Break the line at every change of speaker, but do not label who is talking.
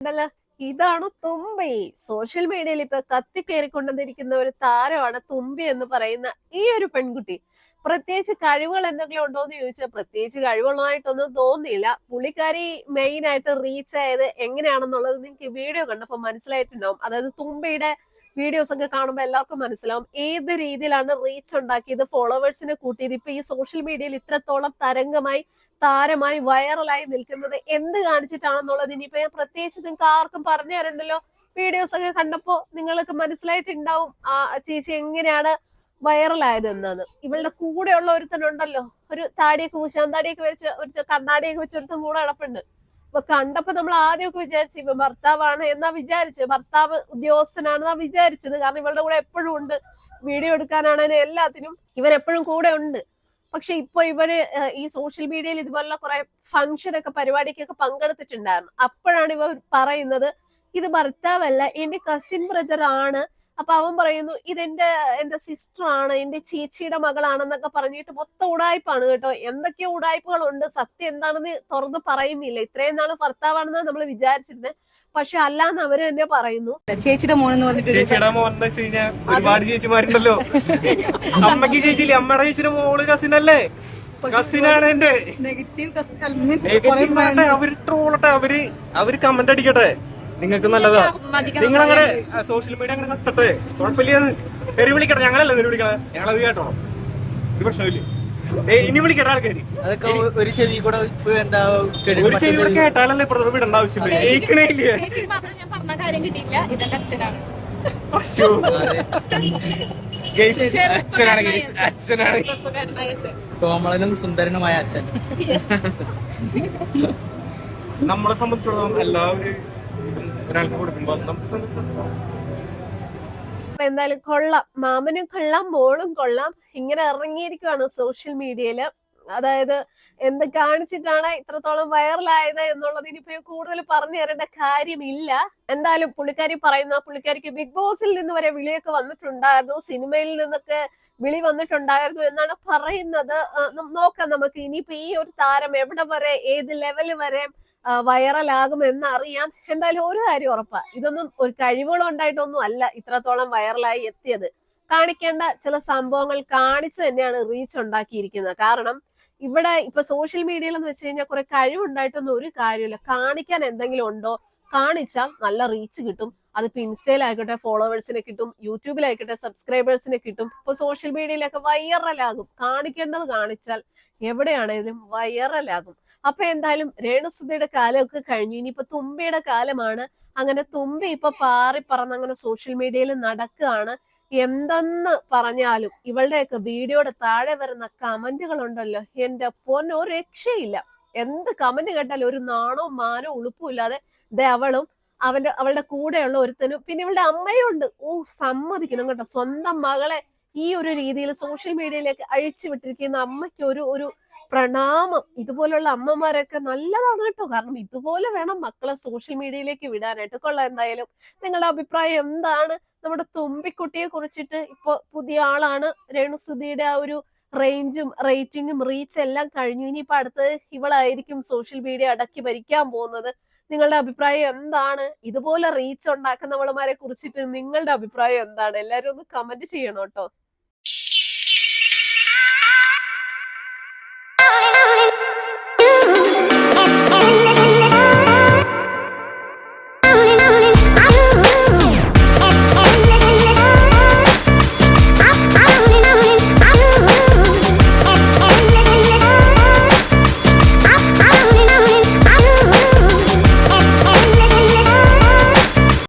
ഉണ്ടല്ലോ? ഇതാണ് തുമ്പി. സോഷ്യൽ മീഡിയയിൽ ഇപ്പൊ കത്തിക്കേറിക്കൊണ്ടിരിക്കുന്ന ഒരു താരമാണ് തുമ്പി എന്ന് പറയുന്ന ഈ ഒരു പെൺകുട്ടി. പ്രത്യേകിച്ച് കഴിവുകൾ എന്തെങ്കിലും ഉണ്ടോ എന്ന് ചോദിച്ചാൽ പ്രത്യേകിച്ച് കഴിവുള്ളതായിട്ടൊന്നും തോന്നിയില്ല. പുള്ളിക്കാരി മെയിൻ ആയിട്ട് റീച്ച് ആയത് എങ്ങനെയാണെന്നുള്ളത് നിങ്ങൾക്ക് വീഡിയോ കണ്ടപ്പോൾ മനസ്സിലായിട്ടുണ്ടാവും. അതായത് തുമ്പിയുടെ വീഡിയോസ് ഒക്കെ കാണുമ്പോൾ എല്ലാവർക്കും മനസ്സിലാവും ഏത് രീതിയിലാണ് റീച്ച് ഉണ്ടാക്കിയത് ഫോളോവേഴ്സിനെ കൂട്ടിയത്. ഇപ്പൊ ഈ സോഷ്യൽ മീഡിയയിൽ ഇത്രത്തോളം തരംഗമായി താരമായി വൈറലായി നിൽക്കുന്നത് എന്ത് കാണിച്ചിട്ടാണെന്നുള്ളത് ഇനിയിപ്പോ ഞാൻ പ്രത്യേകിച്ച് നിങ്ങൾക്ക് ആർക്കും പറഞ്ഞു തരണ്ടല്ലോ. വീഡിയോസ് ഒക്കെ കണ്ടപ്പോ നിങ്ങൾക്ക് മനസ്സിലായിട്ടുണ്ടാവും ആ ചേച്ചി എങ്ങനെയാണ് വൈറലായത് എന്നാണ്. ഇവളുടെ കൂടെയുള്ള ഒരുത്തനുണ്ടല്ലോ ഒരു താടിയൊക്കെ പൂശാൻ താടിയൊക്കെ വെച്ച് ഒരു കണ്ണാടിയൊക്കെ വെച്ച് ഒരുത്തൻ കൂടെ കിടപ്പുണ്ട് അപ്പൊ കണ്ടപ്പോ നമ്മൾ ആദ്യമൊക്കെ വിചാരിച്ചു ഇപ്പൊ ഭർത്താവാണ് എന്നാ വിചാരിച്ചു ഭർത്താവ് ഉദ്യോഗസ്ഥനാണെന്നാ വിചാരിച്ചത്. കാരണം ഇവളുടെ കൂടെ എപ്പോഴും ഉണ്ട്. വീഡിയോ എടുക്കാനാണെങ്കിലും എല്ലാത്തിനും ഇവൻ എപ്പോഴും കൂടെ ഉണ്ട്. പക്ഷെ ഇപ്പൊ ഇവർ ഈ സോഷ്യൽ മീഡിയയിൽ ഇതുപോലുള്ള കുറെ ഫംഗ്ഷൻ ഒക്കെ പരിപാടിക്കൊക്കെ പങ്കെടുത്തിട്ടുണ്ടായിരുന്നു. അപ്പോഴാണ് ഇവർ പറയുന്നത് ഇത് ഭർത്താവല്ല എന്റെ കസിൻ ബ്രദർ ആണ്. അപ്പൊ അവൻ പറയുന്നു ഇതെന്റെ എന്റെ സിസ്റ്റർ ആണ് എന്റെ ചേച്ചിയുടെ മകളാണെന്നൊക്കെ പറഞ്ഞിട്ട് മൊത്തം ഉടായ്പാണ് കേട്ടോ. എന്തൊക്കെയോ ഉടായ്പകളുണ്ട്. സത്യം എന്താണെന്ന് തുറന്ന് പറയുന്നില്ല. ഇത്രയും നാൾ ഭർത്താവാണെന്നാണ് നമ്മൾ വിചാരിച്ചിരുന്നത് പക്ഷെ അല്ലാന്ന് അവർ തന്നെ പറയുന്നു.
ചേച്ചിയുടെ മോനെന്ന് പറഞ്ഞിട്ട്
ചേച്ചിയുടെ മോൻ എന്ന് വെച്ച് കഴിഞ്ഞാൽ ഒരുപാട് ചേച്ചിമാരുണ്ടല്ലോ. അമ്മയ്ക്ക് ചേച്ചിയില്ലേ. അമ്മയുടെ ചേച്ചിയുടെ മോൾ കസിനല്ലേ? കസിനാണ് എന്റെ
നെഗറ്റീവ്
അവർ ട്രോളട്ടെ അവർ അവർ കമന്റ് അടിക്കട്ടെ. നിങ്ങൾക്ക് നല്ലതാ. നിങ്ങൾ അങ്ങനെ സോഷ്യൽ മീഡിയ അങ്ങനെ കത്തട്ടെ കുഴപ്പമില്ല തെറി വിളിക്കട്ടെ ഞങ്ങളല്ല തെറി വിളിക്കണേ. ഞങ്ങളത് കേട്ടോ ഒരു പ്രശ്നമില്ല ഇനി വിളിക്കട്ടെ ആൾക്കാര്
അതൊക്കെ ഒരു ചെവി കൂടെ എന്താ കേട്ടിട്ട്
ഒരു ചെവി കൂടെ കേട്ടാലല്ലേ ഇപ്പുറത്ത് വിടേണ്ട ആവശ്യമില്ല ഇല്ലേ
ചേച്ചി മാത്രം ഞാൻ പറഞ്ഞ കാര്യം കിട്ടിയില്ല. ഇതെന്റെ അച്ഛനാണ്.
അശ്ശോ. അച്ഛനാണ് guys, അച്ഛനാണ്.
അച്ഛൻ.
കോമളനും സുന്ദരനുമായ അച്ഛൻ.
നമ്മളെ സംബന്ധിച്ചിടത്തോളം എല്ലാവരും ഒരാൾക്ക് കൊടുക്കുമ്പോ നമുക്ക് സംബന്ധിച്ചിടത്തോളം
അപ്പൊ എന്തായാലും കൊള്ളാം. മാമനും കൊള്ളാം മോളും കൊള്ളാം. ഇങ്ങനെ ഇറങ്ങിയിരിക്കുവാണ് സോഷ്യൽ മീഡിയയിൽ. അതായത് എന്ത് കാണിച്ചിട്ടാണ് ഇത്രത്തോളം വൈറലായത് എന്നുള്ളത് ഇനിയിപ്പോ കൂടുതൽ പറഞ്ഞു തരേണ്ട കാര്യമില്ല. എന്തായാലും പുള്ളിക്കാരി പറയുന്ന പുള്ളിക്കാരിക്ക് ബിഗ് ബോസിൽ നിന്ന് വരെ വിളിയൊക്കെ വന്നിട്ടുണ്ടായിരുന്നു. സിനിമയിൽ നിന്നൊക്കെ വിളി വന്നിട്ടുണ്ടായിരുന്നു എന്നാണ് പറയുന്നത്. നോക്കാം നമുക്ക്. ഇനിയിപ്പോ ഈ ഒരു താരം എവിടെ വരെ ഏത് ലെവൽ വരെ വൈറലാകും എന്നറിയാം. എന്തായാലും ഒരു കാര്യം ഉറപ്പാ. ഇതൊന്നും ഒരു കഴിവുകൾ ഉണ്ടായിട്ടൊന്നും അല്ല ഇത്രത്തോളം വൈറലായി എത്തിയത്. കാണിക്കേണ്ട ചില സംഭവങ്ങൾ കാണിച്ച് തന്നെയാണ് റീച്ച് ഉണ്ടാക്കിയിരിക്കുന്നത്. കാരണം ഇവിടെ ഇപ്പൊ സോഷ്യൽ മീഡിയയിൽ എന്ന് വെച്ച് കഴിഞ്ഞാൽ കുറെ കഴിവുണ്ടായിട്ടൊന്നും ഒരു കാര്യമില്ല കാണിക്കാൻ എന്തെങ്കിലും ഉണ്ടോ? കാണിച്ചാൽ നല്ല റീച്ച് കിട്ടും. അതിപ്പോ ഇൻസ്റ്റയിലായിക്കോട്ടെ ഫോളോവേഴ്സിനെ കിട്ടും. യൂട്യൂബിലായിക്കോട്ടെ സബ്സ്ക്രൈബേഴ്സിനെ കിട്ടും. ഇപ്പൊ സോഷ്യൽ മീഡിയയിലൊക്കെ വൈറലാകും കാണിക്കേണ്ടത് കാണിച്ചാൽ എവിടെയാണേലും വൈറലാകും അപ്പൊ എന്തായാലും രേണുസുധയുടെ കാലമൊക്കെ കഴിഞ്ഞു. ഇനിയിപ്പോ തുമ്പയുടെ കാലമാണ്. അങ്ങനെ തുമ്പ ഇപ്പൊ പാറി പറന്ന് അങ്ങനെ സോഷ്യൽ മീഡിയയിൽ നടക്കുകയാണ്. എന്തെന്ന് പറഞ്ഞാലും ഇവളുടെയൊക്കെ വീഡിയോയുടെ താഴെ വരുന്ന കമന്റുകൾ ഉണ്ടല്ലോ എന്റെ പൊന്നോ രക്ഷയില്ല. എന്ത് കമന്റ് കേട്ടാലും ഒരു നാണോ മാനോ ഉളുപ്പും ഇല്ലാതെ ദേ അവളും അവന്റെ അവളുടെ കൂടെയുള്ള ഒരുത്തനും പിന്നെ ഇവളുടെ അമ്മയും ഉണ്ട് ഓ സമ്മതിക്കണം കേട്ടോ. സ്വന്തം മകളെ ഈ ഒരു രീതിയിൽ സോഷ്യൽ മീഡിയയിലേക്ക് അഴിച്ചു വിട്ടിരിക്കുന്ന അമ്മയ്ക്ക് ഒരു ഒരു പ്രണാമം. ഇതുപോലുള്ള അമ്മമാരൊക്കെ നല്ലതാണ് കേട്ടോ. കാരണം ഇതുപോലെ വേണം മക്കളെ സോഷ്യൽ മീഡിയയിലേക്ക് വിടാനായിട്ട്. കൊള്ളാം എന്തായാലും. നിങ്ങളുടെ അഭിപ്രായം എന്താണ്? നമ്മുടെ തുമ്പിക്കുട്ടിയെ കുറിച്ചിട്ട് ഇപ്പൊ പുതിയ ആളാണ് രേണുസുധിയുടെ ആ ഒരു റേഞ്ചും റേറ്റിംഗും റീച്ച് എല്ലാം കഴിഞ്ഞു. ഇനിയിപ്പോ അടുത്ത് ഇവളായിരിക്കും സോഷ്യൽ മീഡിയ അടക്കി ഭരിക്കാൻ പോകുന്നത്. നിങ്ങളുടെ അഭിപ്രായം എന്താണ്? ഇതുപോലെ റീച്ച് ഉണ്ടാക്കുന്നവളമാരെ കുറിച്ചിട്ട് നിങ്ങളുടെ അഭിപ്രായം എന്താണ്? എല്ലാവരും ഒന്ന് കമന്റ് ചെയ്യണം കേട്ടോ.